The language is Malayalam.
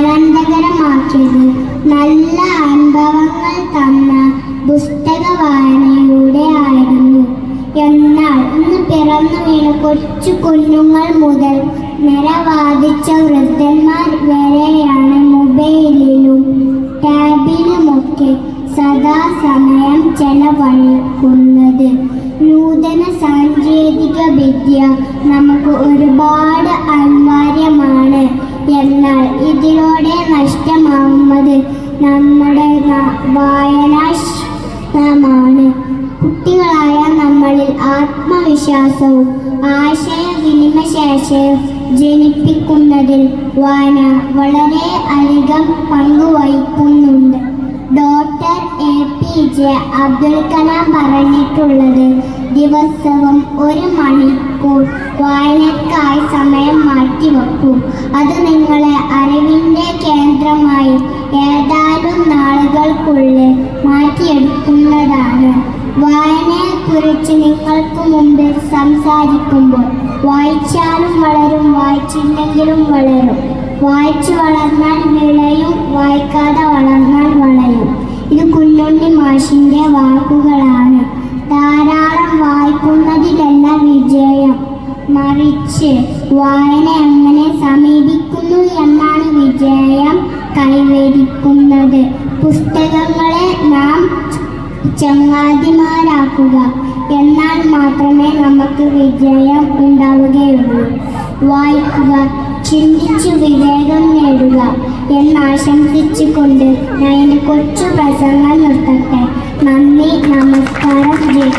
ആനന്ദകരമാക്കിയത്. നല്ല അനുഭവങ്ങൾ തന്ന പുസ്തക വായനയിലൂടെ ആയിരുന്നു. എന്നാൽ ഇന്ന് പിറന്നു വീണ കൊച്ചു കുഞ്ഞുങ്ങൾ മുതൽ നിരവാദിച്ച വൃദ്ധന്മാർ വരെയാണ് മൊബൈലിലും ടാബിലുമൊക്കെ സദാസമയം ചെലവഴിക്കുന്നത്. നൂതന സാങ്കേതിക വിദ്യ നമുക്ക് ഒരുപാട് അനിവാര്യമാണ് എന്നാൽ ഇതിലൂടെ നഷ്ടമാവുന്നത് നമ്മുടെ വായനാശ്രമാണ്. കുട്ടികളായ നമ്മളിൽ ആത്മവിശ്വാസവും ആശയവിനിമയശേഷവും ജനിപ്പിക്കുന്നതിൽ വായന വളരെ അധികം പങ്കുവഹിക്കുന്നുണ്ട്. Doctor A P J Abdul Kalam പറഞ്ഞിട്ടുള്ളത് ദിവസവും ഒരു മണിക്കൂർ അത് നിങ്ങളെ അറിവിന്റെ കേന്ദ്രമായി ഏതാനും നാളുകൾക്കുള്ളിൽ മാറ്റിയെടുക്കുന്നതാണ്. വായനയെക്കുറിച്ച് നിങ്ങൾക്ക് മുമ്പിൽ സംസാരിക്കുമ്പോൾ വായിച്ചാലും വളരും വായിച്ചില്ലെങ്കിലും വളരും. വായിച്ചു വളർന്നാൽ വിളയും വായിക്കാതെ വളർന്നാൽ വളയും. ഇത് കുഞ്ഞുണ്ണി മാഷിന്റെ വാക്കുകളാണ്. ധാരാളം വായിക്കുന്നതിലല്ല വിജയം. മറിച്ച് വായന എങ്ങനെ സമീപിക്കുന്നു എന്നാണ് വിജയം കൈവരിക്കുന്നത്. പുസ്തകങ്ങളെ നാം ചങ്ങാതിമാരാക്കുക എന്നാൽ മാത്രമേ നമുക്ക് വിജയം ഉണ്ടാവുകയുള്ളൂ. വായിക്കുക ചിന്തിച്ചു വിവേകം നേടുക എന്നാശംസിച്ചുകൊണ്ട് ഞാൻ എന്റെ കൊച്ചു പ്രസംഗം നിർത്തട്ടെ. നന്ദി നമസ്കാരം ജയ്